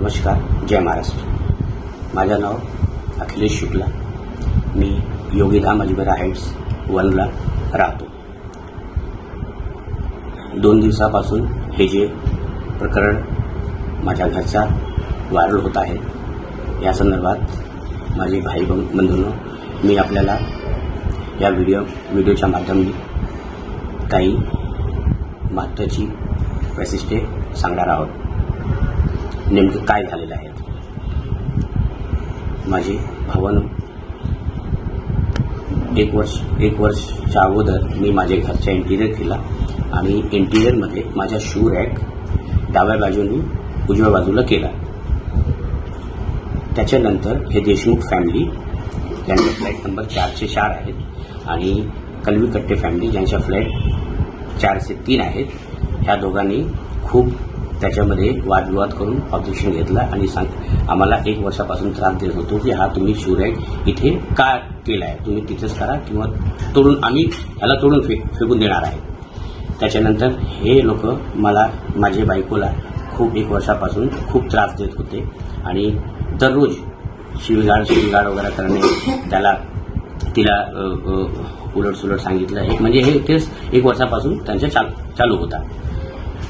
नमस्कार जय महाराष्ट्र. माझं नाव अखिलेश शुक्ला. मी योगीधाम अजमेरा हाईट्स वनला राहतो. दोन दिवसापासून हे जे प्रकरण माझ्या घरचा व्हायरल होत आहे या संदर्भात माझे भाई बं- बंधूंनो मी आपल्याला या व्हिडिओ व्हिडिओच्या माध्यमाने काही महत्त्वाची वैशिष्ट्ये सांगणार आहोत. नेमकं काय झालेलं आहे? माझी भावानं एक वर्ष एक वर्षच्या अगोदर मी माझ्या घरचा इंटिरियर केला आणि इंटिरियरमध्ये माझ्या शू रॅक डाव्या बाजूने उजव्या बाजूला केला. त्याच्यानंतर हे देशमुख फॅमिली ज्यांचे फ्लॅट नंबर चारशे चार आहेत आणि कलवी कट्टे फॅमिली ज्यांच्या फ्लॅट चारशे तीन आहेत ह्या दोघांनी खूप त्याच्यामध्ये वादविवाद करून ऑब्जेक्शन घेतला आणि सांग आम्हाला एक वर्षापासून त्रास देत होतो की हा तुम्ही शिवराईट इथे का केला आहे तुम्ही तिथेच करा किंवा तोडून आम्ही ह्याला तोडून फेक फेकून देणार आहे. त्याच्यानंतर हे लोक मला माझे बायकोला खूप एक वर्षापासून खूप त्रास देत होते आणि दररोज शिवीगाळ शिवीगाळ वगैरे करणे त्याला तिला उलट सुलट उलटसुलट सांगितलं. हे म्हणजे हे तेच एक वर्षापासून त्यांच्या चाल चालू होता.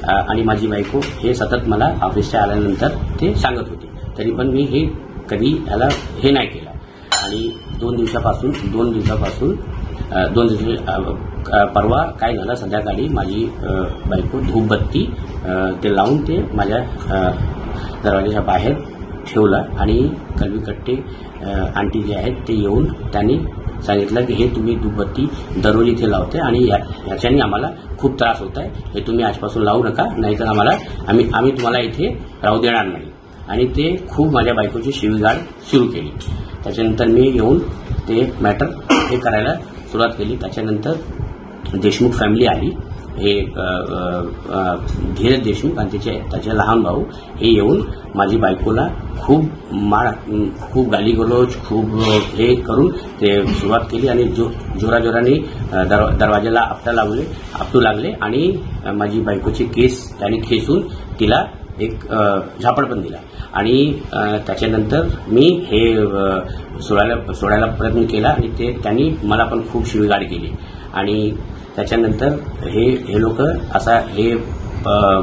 आणि माझी बायको हे सतत मला ऑफिसच्या आल्यानंतर ते सांगत होते. तरी पण मी हे कधी याला हे नाही केलं. आणि दोन दिवसापासून दोन दिवसापासून दोन दिवस परवा काय झालं संध्याकाळी माझी बायको धूपबत्ती ते लावून ते माझ्या दरवाजाच्या बाहेर ठेवलं आणि कलवीकट्टे आंटी जे आहेत ते येऊन त्यांनी सांगितलं की हे तुम्ही दुपत्ती दररोज इथे लावते आणि या ह्याच्याने आम्हाला खूप त्रास होत आहे हे तुम्ही आजपासून लावू नका नाहीतर आम्हाला आम्ही आम्ही तुम्हाला इथे राहू देणार नाही. आणि ते खूप माझ्या बायकोची शिवीगाळ सुरू केली. त्याच्यानंतर मी येऊन ते मॅटर हे करायला सुरुवात केली. त्याच्यानंतर देशमुख फॅमिली आली. हे धीरज देशमुख आणि त्याचे त्याचे लहान भाऊ हे येऊन माझी बायकोला खूप मार खूप गालीगलोच खूप हे करून ते सुरुवात केली आणि जो जोराजोराने अ, दर दरवाजाला आपटा लागले आपटू लागले आणि माझी बायकोचे केस त्याने खेचून तिला एक झापड पण दिला. आणि त्याच्यानंतर मी हे सोडायला सोडायला प्रयत्न केला आणि ते त्यांनी मला पण खूप शिवीगाळ केली. आणि त्याच्यानंतर हे हे लोक असा हे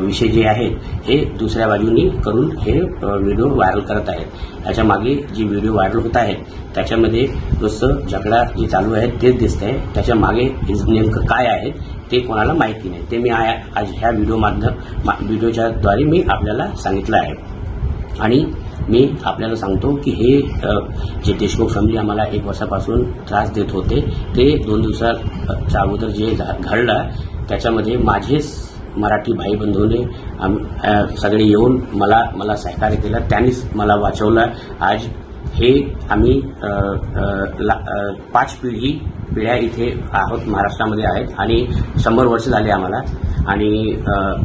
विषय जे आहेत हे दुसऱ्या बाजूनी करून हे व्हिडिओ व्हायरल करत आहेत. याच्या मागे जे व्हिडिओ व्हायरल होत आहेत त्याच्यामध्ये नुसतं झगडा जे चालू आहे तेच दिसत आहे त्याच्यामागे नेमकं काय आहे ते कोणाला माहिती नाही. ते मी आज ह्या व्हिडिओ माध्यम मा- व्हिडिओच्या द्वारे मी आपल्याला सांगितलं आहे. आणि मी आपल्याला सांगतो की हे जे देशमुख फॅमिली आम्हाला एक वर्षापासून त्रास देत होते ते दोन दिवसाच्या अगोदर जे झा- घडलं त्याच्यामध्ये माझेच मराठी भाई बंधूने आम- सगळे येऊन मला मला सहकार्य केलं त्यांनीच मला वाचवलं. आज हे आम्ही ला- पाच पिढी पिढ्या इथे आहोत महाराष्ट्रामध्ये आहेत आणि शंभर वर्ष झाले आम्हाला. आणि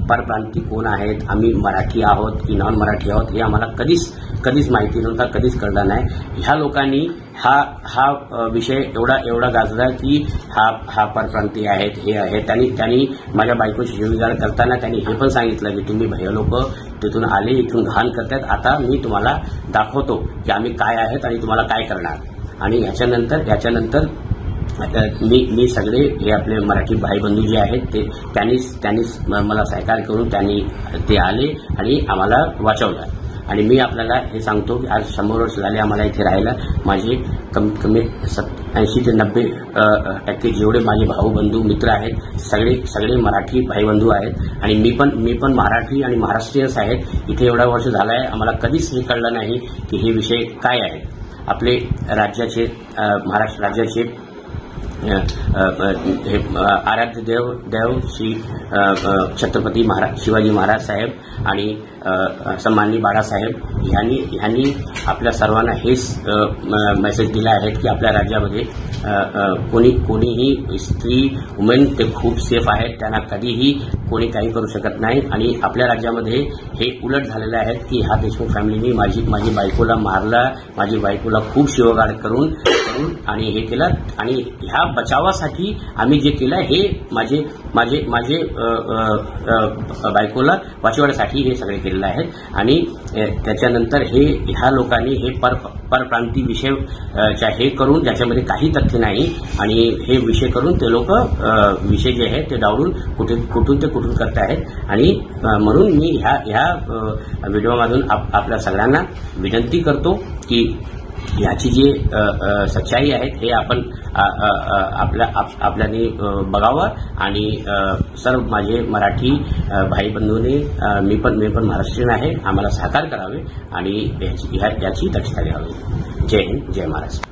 परप्रांती कोण आहेत आम्ही मराठी आहोत की नॉन मराठी आहोत हे आम्हाला कधीच कधीच माहिती नव्हता कधीच कळलं नाही. ह्या लोकांनी हा हा विषय एवढा एवढा गाजला की हा हा परप्रांती आहेत हे आहे त्यांनी त्यांनी माझ्या बायकोची शिवीगाळ करताना त्यांनी हे पण सांगितलं की तुम्ही भय लोक तिथून आले इथून घाण करतात आता मी तुम्हाला दाखवतो की आम्ही काय आहेत आणि तुम्हाला काय करणार. आणि ह्याच्यानंतर ह्याच्यानंतर आता मी मी सगळे हे आपले मराठी भाई बंधू जे आहेत ते त्यांनीच त्यांनीच मला सहकार करून त्यांनी ते आले आणि आम्हाला वाचवलं. आणि मी आपल्याला हे सांगतो की आज शंभर वर्ष झाले आम्हाला इथे राहायला. माझे कम कमी सत ऐंशी ते नब्बे टक्के जेवढे माझे भाऊ बंधू मित्र आहेत सगळे सगळे मराठी भाईबंधू आहेत. आणि मी पण मी पण मराठी आणि महाराष्ट्रीयच आहेत. इथे एवढा वर्ष झाला आहे आम्हाला कधीच हे कळलं नाही की हे विषय काय आहे. आपले राज्याचे महाराष्ट्र राज्याचे हे आराध्य देव देव श्री छत्रपती महाराज शिवाजी महाराज साहेब आणि सन्माननीय बाळासाहेब ह्यांनी ह्यांनी आपल्या सर्वांना हेच मेसेज दिला आहे की आपल्या राज्यामध्ये कोणी कोणीही स्त्री वुमेन ते खूप सेफ आहेत. त्यांना कधीही कोणी काही करू शकत नाही. आणि आपल्या राज्यामध्ये हे उलट झालेलं आहे की ह्या देशमुख फॅमिलीने माझी माझी बायकोला मारला. माझी बायकोला खूप शिवगाड करून आणि हे केलं. आणि ह्या बचावासाठी आम्ही जे केलं हे माझे माझे माझे बायकोला वाचवण्यासाठी हे सगळे केलेलं आहे आणि त्याच्यानंतर हे ह्या लोकांनी हे पर परप्रांती विषय हे करून ज्याच्यामध्ये काही तथ्य नाही आणि हे विषय करून ते लोक विषय जे आहे ते डावडून कुठे कुठून ते कुठून करत आहेत. आणि म्हणून मी ह्या ह्या व्हिडिओमधून आप, आपल्या सगळ्यांना विनंती करतो की याची जी सच्चाई आहेत हे आपण आपल्या आप- आपल्याने बघावं. आणि सर्व माझे मराठी भाई बंधूंनी मी पण मी पण महाराष्ट्रीयन आहे. आम्हाला सहकार करावे आणि याची याची दक्षता घ्यावी. जय हिंद जय महाराष्ट्र.